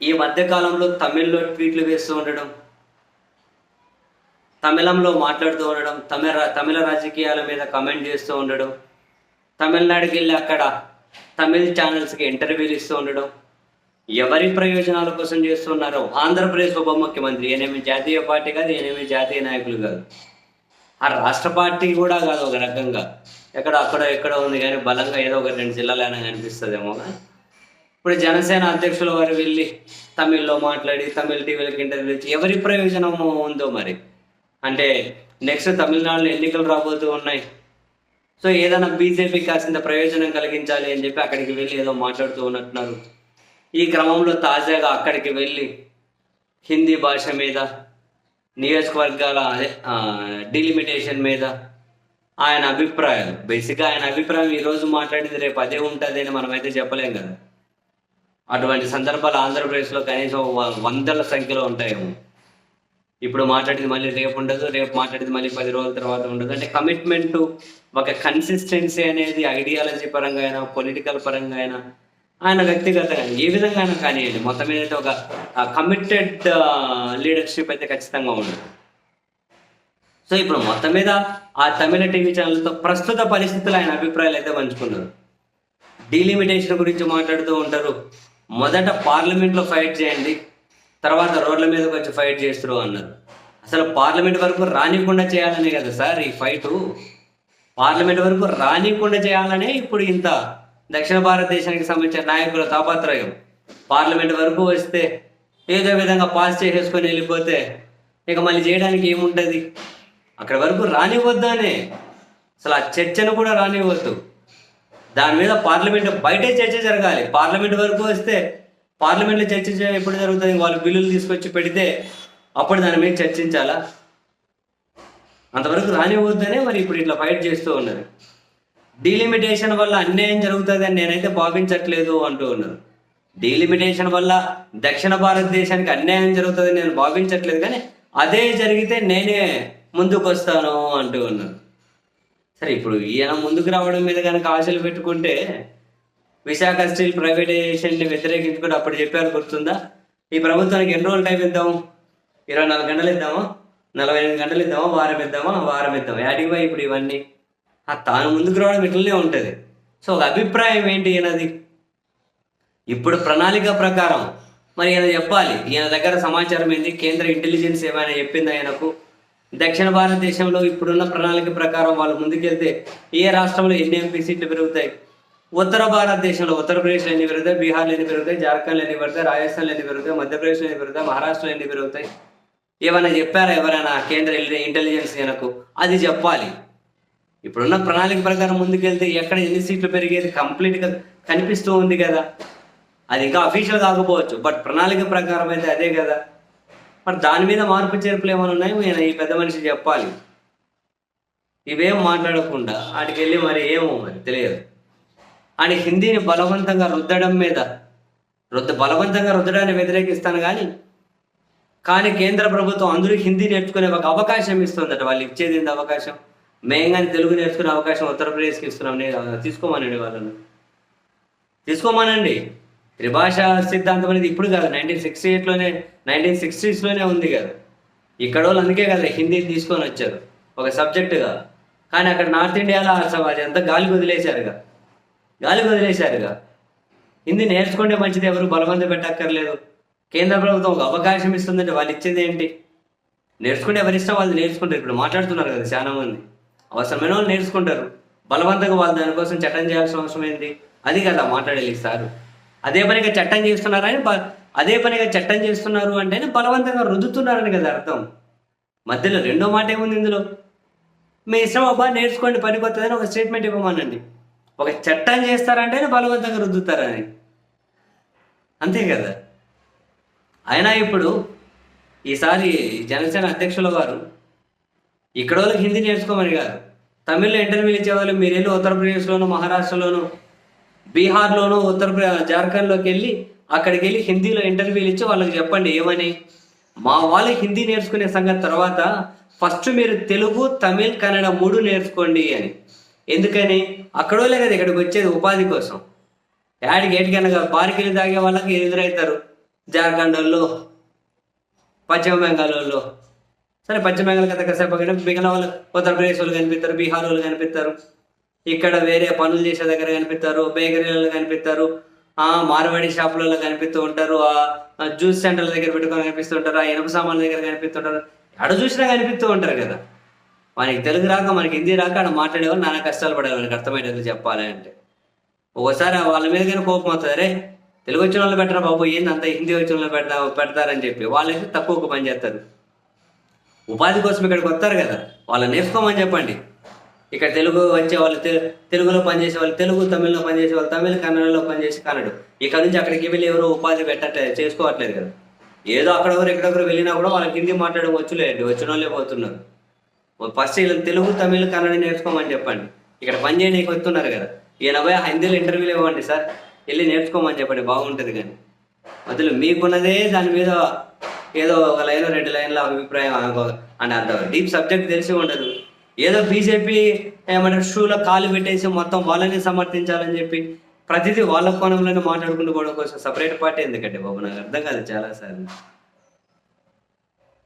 ఈ మధ్యకాలంలో తమిళ్ళో ట్వీట్లు వేస్తూ ఉండడం తమిళంలో మాట్లాడుతూ ఉండడం తమిళ తమిళ రాజకీయాల మీద కమెంట్ చేస్తూ ఉండడం తమిళనాడుకి వెళ్ళి అక్కడ తమిళ్ ఛానల్స్కి ఇంటర్వ్యూలు ఇస్తూ ఉండడం ఎవరి ప్రయోజనాల కోసం చేస్తున్నారో ఆంధ్రప్రదేశ్ ఉప ముఖ్యమంత్రి ఏనేమి జాతీయ పార్టీ కాదు ఏనేమి జాతీయ నాయకులు కాదు. ఆ రాష్ట్ర పార్టీ కూడా కాదు ఒక రకంగా. ఎక్కడ అక్కడ ఎక్కడ ఉంది కానీ బలంగా ఏదో ఒక రెండు జిల్లాలైనా కనిపిస్తుందేమో కానీ ఇప్పుడు జనసేన అధ్యక్షుల వారు వెళ్ళి తమిళ్ళో మాట్లాడి తమిళ టీవీలకు ఇంటర్వ్యూ ఇచ్చి ఎవరి ప్రయోజనం ఉందో మరి? అంటే నెక్స్ట్ తమిళనాడులో ఎన్నికలు రాబోతూ ఉన్నాయి. సో ఏదైనా బీజేపీ కాసింత ప్రయోజనం కలిగించాలి అని చెప్పి అక్కడికి వెళ్ళి ఏదో మాట్లాడుతూ ఉన్నట్టున్నారు. ఈ క్రమంలో తాజాగా అక్కడికి వెళ్ళి హిందీ భాష మీద నియోజకవర్గాల అదే డిలిమిటేషన్ మీద ఆయన అభిప్రాయం బేసిక్గా ఆయన అభిప్రాయం ఈరోజు మాట్లాడింది రేపు అదే ఉంటుంది అని మనమైతే చెప్పలేం కదా. అటువంటి సందర్భాలు ఆంధ్రప్రదేశ్లో కనీసం వ- వందల సంఖ్యలో ఉంటాయేమో. ఇప్పుడు మాట్లాడేది మళ్ళీ రేపు ఉండదు రేపు మాట్లాడేది మళ్ళీ పది రోజుల తర్వాత ఉండదు. అంటే కమిట్మెంట్ ఒక కన్సిస్టెన్సీ అనేది ఐడియాలజీ పరంగా అయినా పొలిటికల్ పరంగా అయినా ఆయన వ్యక్తిగతంగా ఏ విధంగా అయినా కానివ్వండి మొత్తం మీద అయితే ఒక కమిటెడ్ లీడర్షిప్ అయితే ఖచ్చితంగా ఉండదు. సో ఇప్పుడు మొత్తం మీద ఆ తమిళ టీవీ ఛానల్తో ప్రస్తుత పరిస్థితులు ఆయన అభిప్రాయాలు అయితే పంచుకున్నారు. డీలిమిటేషన్ గురించి మాట్లాడుతూ ఉంటారు. మొదట పార్లమెంట్లో ఫైట్ చేయండి తర్వాత రోడ్ల మీదకి వచ్చి ఫైట్ చేస్తారు అన్నారు అసలు పార్లమెంట్ వరకు రానికుండా చేయాలనే కదా సార్ ఈ ఫైటు? పార్లమెంట్ వరకు రానికుండా చేయాలనే ఇప్పుడు ఇంత దక్షిణ భారతదేశానికి సంబంధించిన నాయకుల తాపత్రయం. పార్లమెంట్ వరకు వస్తే ఏదో విధంగా పాస్ చేసేసుకొని వెళ్ళిపోతే ఇక మళ్ళీ చేయడానికి ఏముంటుంది? అక్కడ వరకు రానివ్వద్దానే అసలు ఆ చర్చను కూడా రానివ్వద్దు. దాని మీద పార్లమెంట్ బయటే చర్చ జరగాలి. పార్లమెంట్ వరకు వస్తే పార్లమెంట్లో చర్చ ఎప్పుడు జరుగుతుంది? వాళ్ళు బిల్లులు తీసుకొచ్చి పెడితే అప్పుడు దాని మీద చర్చించాలా? అంతవరకు రానివ్వద్దనే మరి ఇప్పుడు ఇట్లా ఫైట్ చేస్తూ ఉన్నారు. డీలిమిటేషన్ వల్ల అన్యాయం జరుగుతుంది అని నేనైతే భావించట్లేదు అంటూ ఉన్నారు. డీలిమిటేషన్ వల్ల దక్షిణ భారతదేశానికి అన్యాయం జరుగుతుందని నేను భావించట్లేదు కానీ అదే జరిగితే నేనే ముందుకు వస్తాను అంటూ ఉన్నారు. సరే ఇప్పుడు ఈయన ముందుకు రావడం మీద కనుక ఆశలు పెట్టుకుంటే విశాఖ స్టీల్ ప్రైవేటైజేషన్ని వ్యతిరేకించుకుంటూ అప్పుడు చెప్పారు గుర్తుందా? ఈ ప్రభుత్వానికి ఎన్ని రోజులు టైం ఇద్దాము ఇరవై నాలుగు గంటలు ఇద్దామా? నలభై ఎనిమిది గంటలు ఇద్దామా? వారం ఇద్దామా? వారం ఇద్దామా? యాడికి పోయి ఇప్పుడు ఇవన్నీ? ఆ తాను ముందుకు రావడం ఇట్లనే ఉంటుంది. సో ఒక అభిప్రాయం ఏంటి ఈయనది? ఇప్పుడు ప్రణాళిక ప్రకారం మరి ఈయన చెప్పాలి. ఈయన దగ్గర సమాచారం ఏంది? కేంద్ర ఇంటెలిజెన్స్ ఏమైనా చెప్పింది ఆయనకు దక్షిణ భారతదేశంలో ఇప్పుడున్న ప్రణాళిక ప్రకారం వాళ్ళు ముందుకెళ్తే ఏ రాష్ట్రంలో ఎన్ని ఎంపీ సీట్లు పెరుగుతాయి? ఉత్తర భారతదేశంలో ఉత్తరప్రదేశ్లో ఎన్ని పెరుగుతాయి? బీహార్లో ఎన్ని పెరుగుతాయి? జార్ఖండ్లో ఎన్ని పెరుగుతాయి? రాజస్థాన్లో ఎన్ని పెరుగుతాయి? మధ్యప్రదేశ్లో ఎన్ని పెరుగుతాయి? మహారాష్ట్రలో ఎన్ని పెరుగుతాయి? ఏమైనా చెప్పారా ఎవరైనా కేంద్ర ఇంటెలిజెన్స్ ఈయనకు అది చెప్పాలి. ఇప్పుడున్న ప్రణాళిక ప్రకారం ముందుకెళ్తే ఎక్కడ ఎన్ని సీట్లు పెరిగేది కంప్లీట్గా కనిపిస్తూ ఉంది కదా. అది ఇంకా అఫీషియల్ కాకపోవచ్చు బట్ ప్రణాళిక ప్రకారం అయితే అదే కదా. మరి దాని మీద మార్పు చేర్పులు ఏమైనా ఉన్నాయో? ఈయన ఈ పెద్ద మనిషి చెప్పాలి. ఇవేం మాట్లాడకుండా ఆడికి వెళ్ళి మరి ఏమో మరి తెలియదు. అని హిందీని బలవంతంగా రుద్దడం మీద రుద్ద బలవంతంగా రుద్దడాన్ని వ్యతిరేకిస్తాను కానీ కానీ కేంద్ర ప్రభుత్వం అందరూ హిందీ నేర్చుకునే ఒక అవకాశం ఇస్తుందట. వాళ్ళు ఇచ్చేది ఏంది అవకాశం? మేము కానీ తెలుగు నేర్చుకునే అవకాశం ఉత్తరప్రదేశ్కి ఇస్తున్నాం. నేను తీసుకోమనండి వాళ్ళను. తీసుకోమనండి. త్రిభాష సిద్ధాంతం అనేది ఇప్పుడు కాదు నైన్టీన్ సిక్స్టీ ఎయిట్లోనే నైన్టీన్ సిక్స్టీస్లోనే ఉంది కదా. ఇక్కడ వాళ్ళు అందుకే కదా హిందీని తీసుకొని వచ్చారు. ఒక సబ్జెక్టుగా కానీ అక్కడ నార్త్ ఇండియాలో అది అంతా గాలికి వదిలేశారుగా. గాలికి వదిలేశారుగా. హిందీ నేర్చుకుంటే మంచిది ఎవరు బలవంత పెట్టక్కర్లేదు. కేంద్ర ప్రభుత్వం ఒక అవకాశం ఇస్తుందంటే వాళ్ళు ఇచ్చేది ఏంటి? నేర్చుకుంటే ఎవరిష్టం వాళ్ళు నేర్చుకుంటారు. ఇప్పుడు మాట్లాడుతున్నారు కదా చాలా మంది. అవసరమైన వాళ్ళు నేర్చుకుంటారు. బలవంతంగా వాళ్ళు దానికోసం చట్టం చేయాల్సిన అవసరం ఏంటి అది కదా మాట్లాడేది సారు. అదే పనిగా చట్టం చేస్తున్నారని బ- అదే పనిగా చట్టం చేస్తున్నారు అంటేనే బలవంతంగా రుద్దుతున్నారని కదా అర్థం. మధ్యలో రెండో మాట ఏముంది ఇందులో? మీ ఇష్టం అబ్బా నేర్చుకోండి పనికొస్తుందని ఒక స్టేట్మెంట్ ఇవ్వమనండి. ఒక చట్టం చేస్తారంటేనే బలవంతంగా రుద్దుతారని. అంతే కదా? అయినా ఇప్పుడు ఈసారి జనసేన అధ్యక్షుల వారు ఇక్కడ వాళ్ళకి హిందీ నేర్చుకోమని కాదు. తమిళ్ళో ఇంటర్వ్యూలు ఇచ్చేవాళ్ళు మీరు వెళ్ళి ఉత్తరప్రదేశ్లోను మహారాష్ట్రలోను బీహార్లోనూ ఉత్తర జార్ఖండ్లోకి వెళ్ళి అక్కడికి వెళ్ళి హిందీలో ఇంటర్వ్యూలు ఇచ్చి వాళ్ళకి చెప్పండి ఏమని? మా వాళ్ళు హిందీ నేర్చుకునే సంగతి తర్వాత ఫస్ట్ మీరు తెలుగు తమిళ్ కన్నడ మూడు నేర్చుకోండి అని. ఎందుకని? అక్కడోలే లేదు ఇక్కడికి వచ్చేది ఉపాధి కోసం. యాడికి ఏటికైనా బారికి తాగే వాళ్ళకి ఎదురవుతారు జార్ఖండ్ వాళ్ళు పశ్చిమ బెంగాల్ వాళ్ళు సరే పశ్చిమ బెంగాల్ కథ కాసేపు మిగిలిన వాళ్ళు ఉత్తరప్రదేశ్ వాళ్ళు కనిపిస్తారు బీహార్ వాళ్ళు కనిపిస్తారు. ఇక్కడ వేరే పనులు చేసే దగ్గర కనిపిస్తారు బేకరీలలో కనిపిస్తారు ఆ మార్వాడి షాపులలో కనిపిస్తూ ఉంటారు ఆ జ్యూస్ సెంటర్ల దగ్గర పెట్టుకొని కనిపిస్తుంటారు ఆ ఇనుప సామాన్ల దగ్గర కనిపిస్తుంటారు ఎడ చూసినా కనిపిస్తూ ఉంటారు కదా. మనకి తెలుగు రాక మనకి హిందీ రాక ఆడ మాట్లాడేవాళ్ళు నానా కష్టాలు పడేవాళ్ళు మనకి అర్థమయ్యేది చెప్పాలి అంటే. ఒకసారి వాళ్ళ మీద కానీ కోపం అవుతుంది అరే తెలుగు వచ్చిన వాళ్ళు పెట్టరా బాబు ఏంది అంత హిందీ వచ్చిన వాళ్ళు పెడతా పెడతారని చెప్పి. వాళ్ళైతే తక్కువకు పని చేస్తారు. ఉపాధి కోసం ఇక్కడికి వస్తారు కదా. వాళ్ళని నేర్చుకోమని చెప్పండి. ఇక్కడ తెలుగు వచ్చే వాళ్ళు తెలుగులో పనిచేసే వాళ్ళు తెలుగు తమిళ్ళో పనిచేసే వాళ్ళు తమిళ కన్నడలో పనిచేసి కన్నడ. ఇక్కడ నుంచి అక్కడికి వెళ్ళి ఎవరు ఉపాధి పెట్టట్లేదు చేసుకోవట్లేదు కదా. ఏదో అక్కడెవరు ఎక్కడెవరు వెళ్ళినా కూడా వాళ్ళకి హిందీ మాట్లాడడం వచ్చులేండి వచ్చిన వాళ్ళే పోతున్నారు ఫస్ట్ వీళ్ళని తెలుగు తమిళ కన్నడ నేర్చుకోమని చెప్పండి. ఇక్కడ పని చేయడానికి వస్తున్నారు కదా. ఈయన పోయి హిందీలో ఇంటర్వ్యూలు ఇవ్వండి సార్. వెళ్ళి నేర్చుకోమని చెప్పండి బాగుంటుంది కానీ. అందులో మీకున్నదే దాని మీద ఏదో ఒక లైన్ రెండు లైన్ల అభిప్రాయం అనుకో- అని అంత డీప్ సబ్జెక్ట్ తెలిసి ఉండదు. ఏదో బీజేపీ ఏమంటారు షూలో కాలు పెట్టేసి మొత్తం వాళ్ళని సమర్థించాలని చెప్పి ప్రతిదీ వాళ్ళ కోణంలోనే మాట్లాడుకుంటూ పోవడం కోసం సపరేట్ పార్టీ ఎందుకంటే బాబు? నాకు అర్థం కాదు చాలా సార్లు.